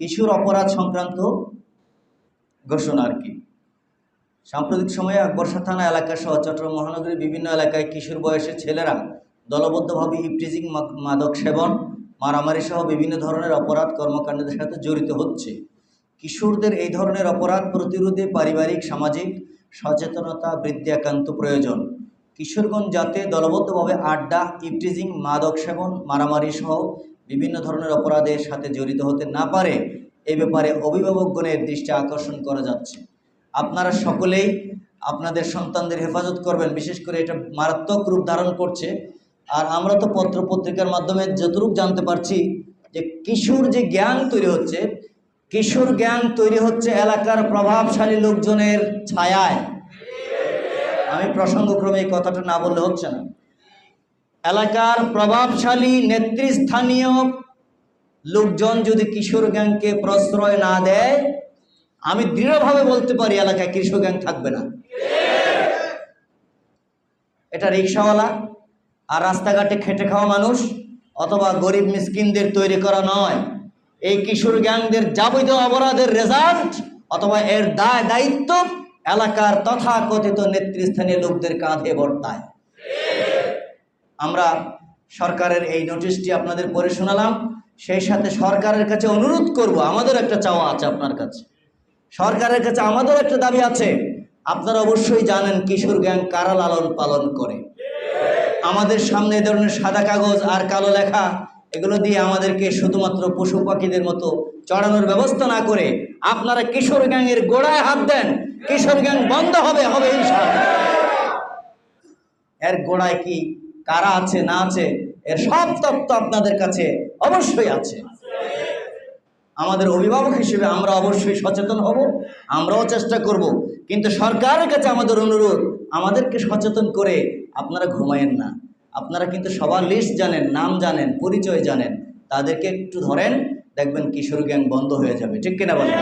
কিশোর অপরাধ সংক্রান্ত ঘোষণা আর কি। সাম্প্রতিক সময়ে আকবরশা থানা এলাকা সহ চট্টগ্রাম মহানগরীর বিভিন্ন এলাকায় কিশোর বয়সের ছেলেরা দলবদ্ধভাবে ইপটিজিং মাদক সেবন, মারামারি সহ বিভিন্ন ধরনের অপরাধ কর্মকাণ্ডের সাথে জড়িত হচ্ছে। কিশোরদের এই ধরনের অপরাধ প্রতিরোধে পারিবারিক, সামাজিক সচেতনতা বৃদ্ধি একান্ত প্রয়োজন। কিশোরগঞ্জ যাতে দলবদ্ধভাবে আড্ডা ইপটিজিং মাদক সেবন, মারামারি সহ বিভিন্ন ধরনের অপরাধের সাথে জড়িত হতে না পারে, এ ব্যাপারে অভিভাবকগণের দৃষ্টি আকর্ষণ করা যাচ্ছে। আপনারা সকলেই আপনাদের সন্তানদের হেফাজত করবেন, বিশেষ করে এটা মারাত্মক রূপ ধারণ করছে। আর আমরা তো পত্র পত্রিকার মাধ্যমে যতটুকু জানতে পারছি যে কিশোর যে জ্ঞান তৈরি হচ্ছে, কিশোর জ্ঞান তৈরি হচ্ছে এলাকার প্রভাবশালী লোকজনের ছায়ায়। আমি প্রসঙ্গক্রমে এই কথাটা না বললে হচ্ছে না। এলাকার প্রভাবশালী নেতৃস্থানীয় লোকজন যদি কিশোর গ্যাংকে প্রশ্রয় না দেয়, আমি দৃঢ়ভাবে বলতে পারি এলাকায় কিশোর গ্যাং থাকবে না। এটা রিক্সাওয়ালা আর রাস্তাঘাটে খেটে খাওয়া মানুষ অথবা গরিব মিসকিনদের তৈরি করা নয়। এই কিশোর গ্যাংদের যাবতীয় অপরাধের রেজাল্ট অথবা এর দায় দায়িত্ব এলাকার তথাকথিত নেতৃস্থানীয় লোকদের কাঁধে বর্তায়। আমরা সরকারের এই নোটিশটি আপনাদের পড়ে শোনালাম। সেই সাথে সরকারের কাছে অনুরোধ করব, আমাদের একটা চাওয়া আছে আপনার কাছে। সরকারের কাছে আমাদের একটা দাবি আছে। আপনারা অবশ্যই জানেন কিশোর গ্যাং কারা লালন পালন করে। আমাদের সামনে এ ধরনের সাদা কাগজ আর কালো লেখা, এগুলো দিয়ে আমাদেরকে শুধুমাত্র পশু পাখিদের মতো চড়ানোর ব্যবস্থা না করে আপনারা কিশোর গ্যাংয়ের গোড়ায় হাত দেন। কিশোর গ্যাং বন্ধ হবে হবে ইনশাআল্লাহ। এর গোড়ায় কি কারা আছে, না আছে, এর সব তত্ত্ব আপনাদের কাছে অবশ্যই আছে। আমাদের অভিভাবক হিসেবে আমরা অবশ্যই সচেতন হব, আমরাও চেষ্টা করব। কিন্তু সরকারের কাছে আমাদের অনুরোধ, আমাদেরকে সচেতন করে আপনারা ঘুমায়েন না। আপনারা কিন্তু সবার লিস্ট জানেন, নাম জানেন, পরিচয় জানেন। তাদেরকে একটু ধরেন, দেখবেন কিশোর গ্যাং বন্ধ হয়ে যাবে, ঠিক কিনা বলেন?